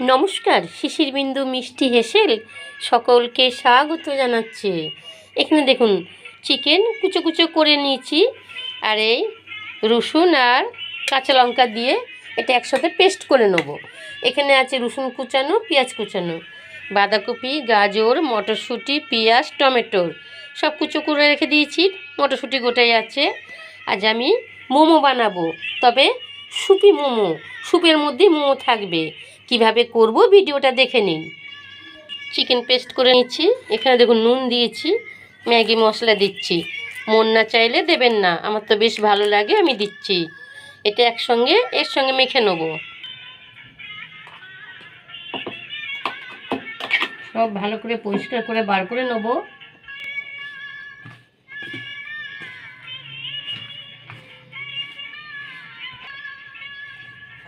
নমস্কার শিশির বিন্দু মিষ্টি হেসেল সকলকে স্বাগত জানাচ্ছে। এখানে দেখুন, চিকেন কুচো কুচো করে নিয়েছি, আর এই রসুন আর কাঁচা লঙ্কা দিয়ে এটা একসাথে পেস্ট করে নেব। এখানে আছে রসুন কুচানো, পেঁয়াজ কুচানো, বাঁধাকপি, গাজর, মটরশুঁটি, পেঁয়াজ টমেটোর সব কুচো করে রেখে দিয়েছি, মটরশুঁটি গোটাই আছে। আজ আমি মোমো বানাবো, তবে সুপি মোমো, সুপের মধ্যে মোমো থাকবে। কীভাবে করব ভিডিওটা দেখে নিন। চিকেন পেস্ট করে নিচ্ছি। এখানে দেখুন নুন দিয়েছি, ম্যাগি মশলা দিচ্ছি। মন না চাইলে দেবেন না, আমার তো বেশ ভালো লাগে, আমি দিচ্ছি। এটা একসঙ্গে, এর সঙ্গে মেখে নেব। সব ভালো করে পরিষ্কার করে বার করে নেব।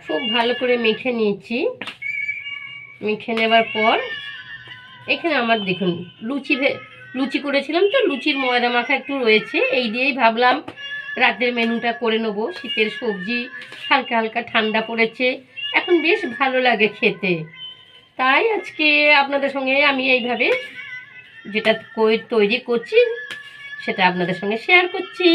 খুব ভালো করে মেখে নিয়েছি। মেখে নেবার পর এখানে আমার দেখুন, লুচি লুচি করেছিলাম তো, লুচির ময়দা মাখা একটু রয়েছে। এই দিয়েই ভাবলাম রাতের মেনুটা করে নেব। শীতের সবজি, হালকা হালকা ঠান্ডা পড়েছে। এখন বেশ ভালো লাগে খেতে। তাই আজকে আপনাদের সঙ্গে আমি এইভাবে যেটা তৈরি করছি, সেটা আপনাদের সঙ্গে শেয়ার করছি।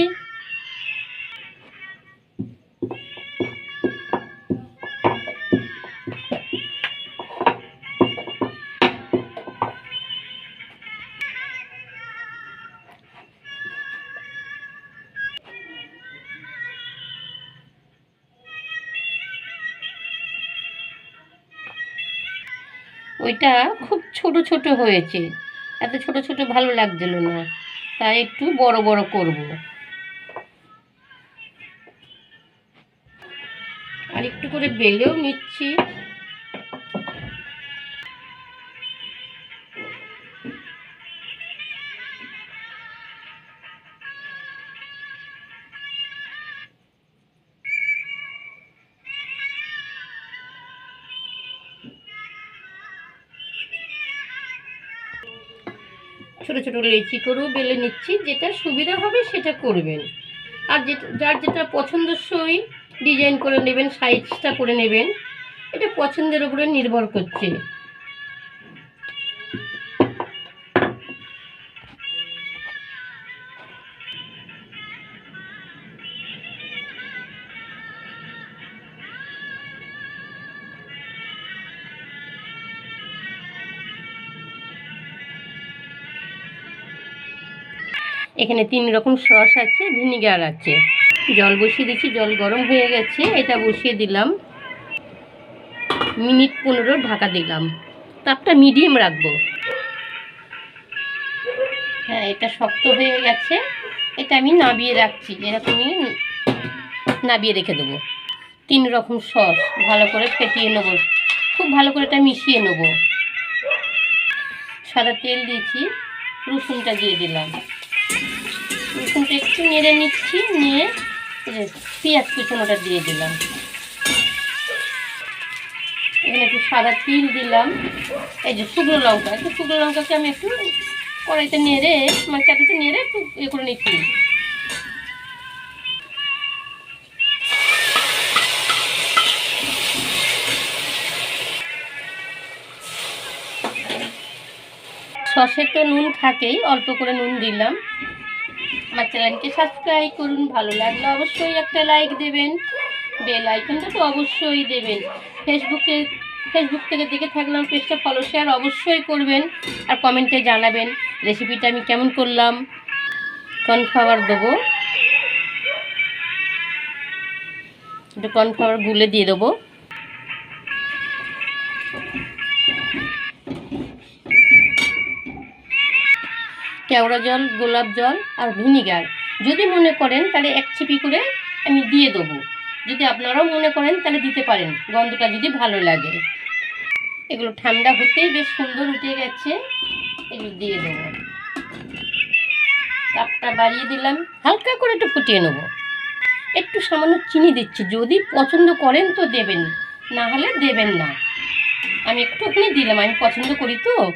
ওইটা খুব ছোট ছোট হয়েছে। এত ছোট ছোট ভালো লাগছিল না। তাই একটু বড় বড় করব। আর একটু করে বেলেও নিচ্ছি। ছোট ছোট লেচি করেও বেলে নিচ্ছি, যেটা সুবিধা হবে সেটা করবেন। আর যেটা যার যেটা পছন্দসই ডিজাইন করে নেবেন সাইজটা করে নেবেন, এটা পছন্দের উপরে নির্ভর করছে। এখানে তিন রকম সস আছে, ভিনিগার আছে। জল বসিয়ে দিচ্ছি জল গরম হয়ে গেছে, এটা বসিয়ে দিলাম। মিনিট পনেরো ঢাকা দিলাম। তাপটা মিডিয়াম রাখব। হ্যাঁ এটা শক্ত হয়ে গেছে। এটা আমি নাবিয়ে রাখছি, এরকমই নাবিয়ে রেখে দেবো। তিন রকম সস, ভালো করে ফেটিয়ে নেব। খুব ভালো করে এটা মিশিয়ে নেব। সাদা তেল দিয়েছি, রসুনটা দিয়ে দিলাম। রসুনটা একটু নেড়ে নিচ্ছি, নিয়ে পেঁয়াজ কুচনোটা দিয়ে দিলাম। এখানে একটু সাদা তিল দিলাম। এই যে শুকনো লঙ্কা একটু শুকনো লঙ্কাকে আমি একটু কড়াইতে নেড়ে মানে চাটিতে নেড়ে একটু ইয়ে করে নিচ্ছি। সসে তো নুন থাকেই, অল্প করে নুন দিলাম। আমার চ্যানেলকে সাবস্ক্রাইব করুন, ভালো লাগলে অবশ্যই একটা লাইক দেবেন বেল আইকনটা তো অবশ্যই দেবেন। ফেসবুকে ফেসবুক থেকে দেখে থাকলাম পেজটা ফলো শেয়ার অবশ্যই করবেন আর কমেন্টে জানাবেন রেসিপিটা আমি কেমন করলাম। কর্নফ্লাওয়ার দেবো। একটু কর্নফ্লাওয়ার গুলে দিয়ে দেবো। কেওড়া জল, গোলাপ জল আর ভিনিগার। যদি মনে করেন তাহলে এক চিপি করে আমি দিয়ে দেবো। যদি আপনারাও মনে করেন তাহলে দিতে পারেন, গন্ধটা যদি ভালো লাগে। এগুলো ঠান্ডা হতেই বেশ সুন্দর উঠে গেছে। এগুলো দিয়ে দেবো। তাপটা বাড়িয়ে দিলাম, হালকা করে একটু ফুটিয়ে নেব। একটু সামান্য চিনি দিচ্ছি, যদি পছন্দ করেন তো দেবেন, না হলে দেবেন না। আমি একটুখানি দিলাম, আমি পছন্দ করি তো।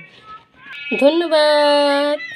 ধন্যবাদ।